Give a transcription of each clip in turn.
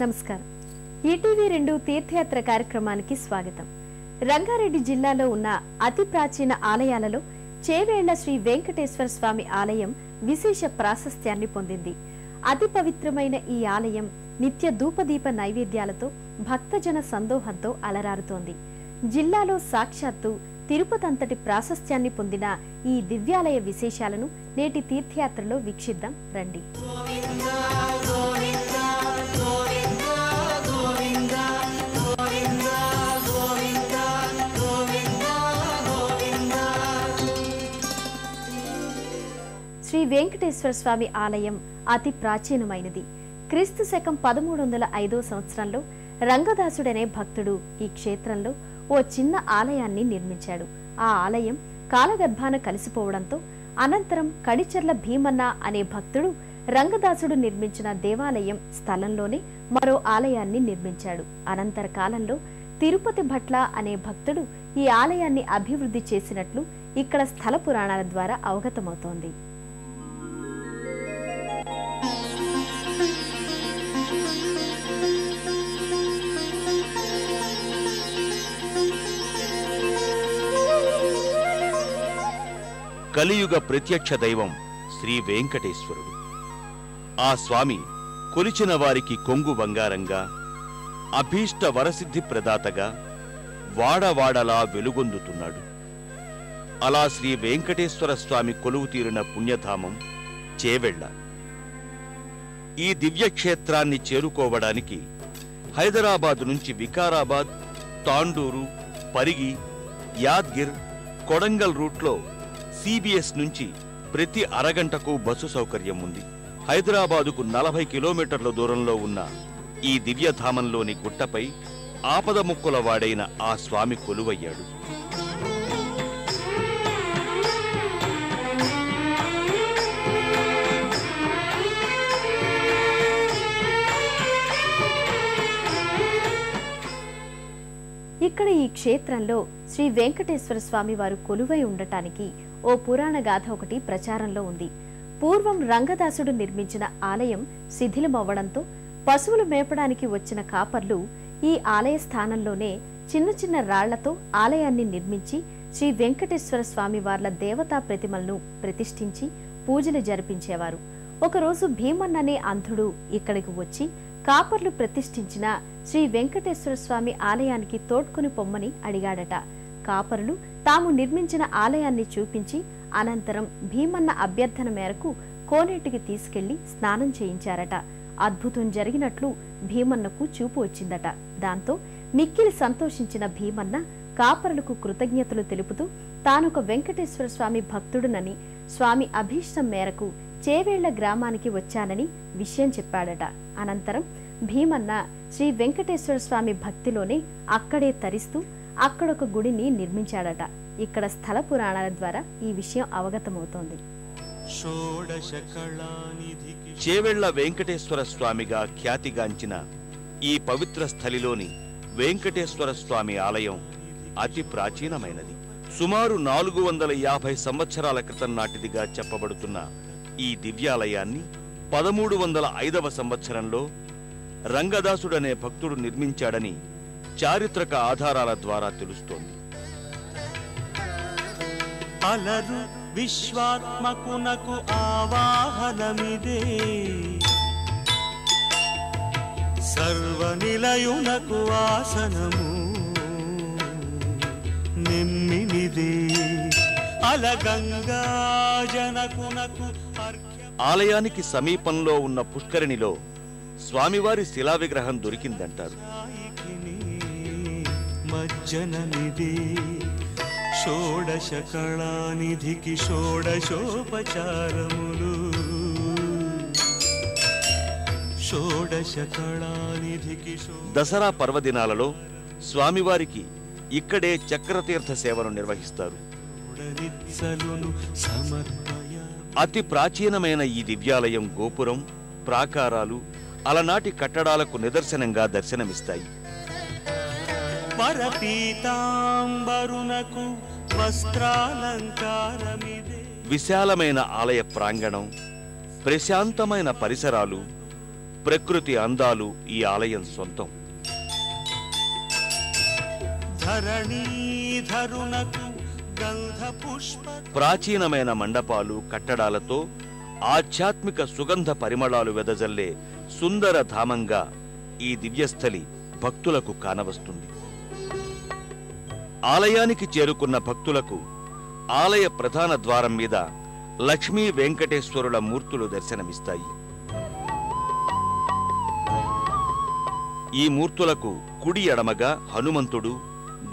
నమస్కారం. ఈటీవీ రెండు తీర్థయాత్ర కార్యక్రమానికి స్వాగతం. రంగారెడ్డి జిల్లాలో ఉన్న అతి ప్రాచీన ఆలయాలలో చేవేళ్ళ శ్రీ వెంకటేశ్వర స్వామి ఆలయం విశేష ప్రాశస్త్యాన్ని పొందింది. అతి పవిత్రమైన ఈ ఆలయం నిత్య ధూపదీప నైవేద్యాలతో భక్తజన సందోహంతో అలరారుతోంది. జిల్లాలో సాక్షాత్తు తిరుపతంతటి ప్రాశస్త్యాన్ని పొందిన ఈ దివ్యాలయ విశేషాలను నేటి తీర్థయాత్రలో వీక్షిద్దాం. రండి. వెంకటేశ్వర స్వామి ఆలయం అతి ప్రాచీనమైనది. క్రీస్తు శకం పదమూడు వందల ఐదో సంవత్సరంలో రంగదాసుడనే భక్తుడు ఈ క్షేత్రంలో ఓ చిన్న ఆలయాన్ని నిర్మించాడు. ఆ ఆలయం కాలగర్భాన కలిసిపోవడంతో అనంతరం కడిచెర్ల భీమన్న అనే భక్తుడు రంగదాసుడు నిర్మించిన దేవాలయం స్థలంలోనే మరో ఆలయాన్ని నిర్మించాడు. అనంతర కాలంలో తిరుపతి భట్ల అనే భక్తుడు ఈ ఆలయాన్ని అభివృద్ధి చేసినట్లు ఇక్కడ స్థల పురాణాల ద్వారా అవగతమవుతోంది. కలియుగ ప్రత్యక్ష దైవం శ్రీ వెంకటేశ్వరుడు. ఆ స్వామి కొలిచిన వారికి కొంగు బంగారంగా అభీష్ట వరసిద్ధి ప్రదాతగా వాడవాడలా వెలుగొందుతున్నాడు. అలా శ్రీ వెంకటేశ్వర స్వామి కొలువు తీరిన పుణ్యధామం చేవెళ్ళ. ఈ దివ్యక్షేత్రాన్ని చేరుకోవడానికి హైదరాబాద్ నుంచి వికారాబాద్ తాండూరు పరిగి యాద్గిర్ కొడంగల్ రూట్లో సిబిఎస్ నుంచి ప్రతి అరగంటకు బస్సు సౌకర్యం ఉంది. హైదరాబాదుకు నలభై కిలోమీటర్ల దూరంలో ఉన్న ఈ దివ్యధామంలోని గుట్టపై ఆపద ముక్కుల వాడైన ఆ స్వామి కొలువయ్యాడు. ఇక్కడ ఈ క్షేత్రంలో శ్రీ వెంకటేశ్వర స్వామి వారు కొలువై ఉండటానికి ఓ పురాణ గాథ ఒకటి ప్రచారంలో ఉంది. పూర్వం రంగదాసుడు నిర్మించిన ఆలయం శిథిలమవ్వడంతో పశువులు మేపడానికి వచ్చిన కాపర్లు ఈ ఆలయ స్థానంలోనే చిన్న చిన్న రాళ్ళతో ఆలయాన్ని నిర్మించి శ్రీ వెంకటేశ్వర స్వామి వార్ల దేవతా ప్రతిమలను ప్రతిష్ఠించి పూజలు జరిపించేవారు. ఒకరోజు భీమన్ అనే అంధుడు ఇక్కడికి వచ్చి కాపర్లు ప్రతిష్ఠించిన శ్రీ వెంకటేశ్వర స్వామి ఆలయానికి తోడ్కొని పొమ్మని అడిగాడట. కాపరులు తాము నిర్మించిన ఆలయాన్ని చూపించి అనంతరం భీమన్న అభ్యర్థన మేరకు కోనేటికి తీసుకెళ్ళి స్నానం చేయించారట. అద్భుతం జరిగినట్లు భీమన్నకు చూపు వచ్చిందట. దాంతో మిక్కిలి సంతోషించిన భీమన్న కాపరులకు కృతజ్ఞతలు తెలుపుతూ తానొక వెంకటేశ్వర స్వామి భక్తుడునని స్వామి అభీష్టం మేరకు చేవేళ్ళ గ్రామానికి వచ్చానని విషయం చెప్పాడట. అనంతరం భీమన్న శ్రీ వెంకటేశ్వర స్వామి భక్తిలోనే అక్కడే తరిస్తూ అక్కడొక గుడిని నిర్మించాడట. ఇక్కడ స్థల పురాణాల ద్వారా ఈ విషయం అవగతమవుతోంది. చేవెళ్ళ వెంకటేశ్వర స్వామిగా ఖ్యాతిగాంచిన ఈ పవిత్ర స్థలిలోని వెంకటేశ్వర స్వామి ఆలయం అతి ప్రాచీనమైనది. సుమారు నాలుగు వందల యాభై సంవత్సరాల క్రితం నాటిదిగా చెప్పబడుతున్న ఈ దివ్యాలయాన్ని పదమూడు వందల ఐదవ సంవత్సరంలో రంగదాసుడనే భక్తుడు నిర్మించాడని చారిత్రక ఆధారాల ద్వారా తెలుస్తోంది. అలరు విశ్వాత్మకునకు ఆవాహనమిదే. సర్వనిలయునకు ఆసనము నిమ్మినిదే. అలగంగా జనకునకు ఆలయానికి సమీపంలో ఉన్న పుష్కరిణిలో స్వామివారి శిలా విగ్రహం దొరికిందంటారు. మజ్జననిదే షోడశ కళానిధికి షోడశోపచారములు షోడశ కళానిధికి దసరా పర్వదినాలలో స్వామివారికి ఇక్కడే చక్రతీర్థ సేవను నిర్వహిస్తారు. అతి ప్రాచీనమైన ఈ దివ్యాలయం గోపురం ప్రాకారాలు అలనాటి కట్టడాలకు నిదర్శనంగా దర్శనమిస్తాయి. పరపీతాంబరునకు వస్త్రాలంకారమిదే. విశాలమైన ఆలయ ప్రాంగణం ప్రశాంతమైన పరిసరాలు ప్రకృతి అందాలు ఈ ఆలయం సొంతం. ధరణీధరునకు ప్రాచీనమైన మండపాలు కట్టడాలతో ఆధ్యాత్మిక సుగంధ పరిమళాలు వెదజల్లే సుందర ధామంగా ఈ దివ్యస్థలి భక్తులకు కానవస్తుంది. ఆలయానికి చేరుకున్న భక్తులకు ఆలయ ప్రధాన ద్వారం మీద లక్ష్మీ వెంకటేశ్వరుల మూర్తులు దర్శనమిస్తాయి. ఈ మూర్తులకు కుడి ఎడమగా హనుమంతుడు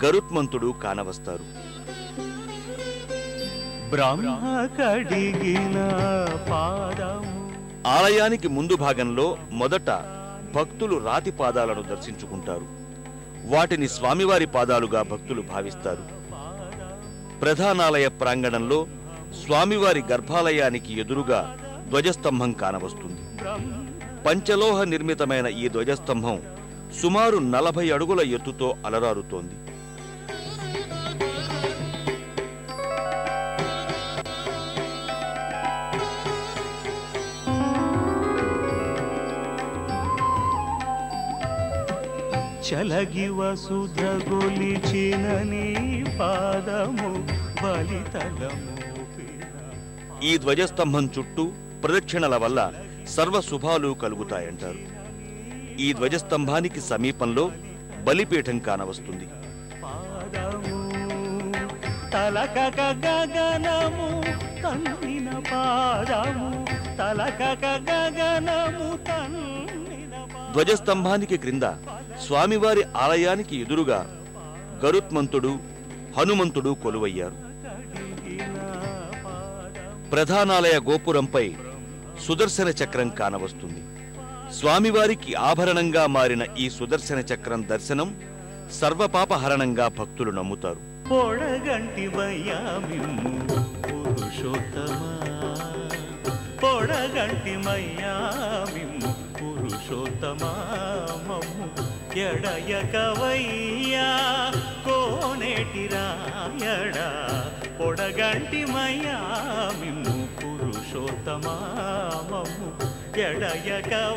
గరుత్మంతుడు కానవస్తారు. ఆలయానికి ముందు భాగంలో మొదట భక్తులు రాతి పాదాలను దర్శించుకుంటారు. వాటిని స్వామివారి పాదాలుగా భక్తులు భావిస్తారు. ప్రధానాలయ ప్రాంగణంలో స్వామివారి గర్భాలయానికి ఎదురుగా ధ్వజస్తంభం కానవస్తుంది. పంచలోహ నిర్మితమైన ఈ ధ్వజస్తంభం సుమారు నలభై అడుగుల ఎత్తుతో అలరారుతోంది. చలగి వసుధ గొలిచిన నీ పాదము బలితలము ఈ ధ్వజస్తంభం చుట్టూ ప్రదక్షిణల వల్ల సర్వ శుభాలు కలుగుతాయంటారు ఈ ధ్వజస్తంభానికి సమీపంలో బలిపీఠం కానవస్తుంది పాదము తలకక గగనము తన్నిన పాదము తలకక గగనము తన్నిన పాదము. ధ్వజస్తంభానికి క్రింద స్వామివారి ఆలయానికి ఎదురుగా గరుత్మంతుడు హనుమంతుడు కొలువయ్యారు. ప్రధానాలయ గోపురంపై సుదర్శన చక్రం కానవస్తుంది. స్వామివారికి ఆభరణంగా మారిన ఈ సుదర్శన చక్రం దర్శనం సర్వపాపహరణంగా భక్తులు నమ్ముతారు. పొడగంటి మయ్యామిమ్ము పురుషోత్తమా పొడగంటి మయ్యామిమ్ము ఎడయకవయ్యా. కోనేటి రాయడ పొడగంటి మయ్యామిమ్ము పురుషోత్తమా మమ్ము ఎడయకవయ్యా.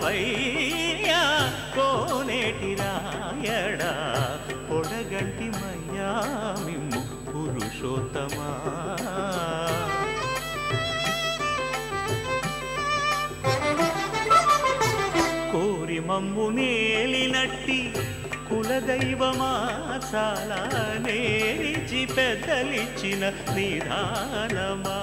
కోనేటి రాయడ పొడగంటి మయ్యామిమ్ము పురుషోత్తమా. మమ్ము నేలినట్టి కులదైవమా చాలా నేరిచి పెద్దలిచ్చిన నిధానమా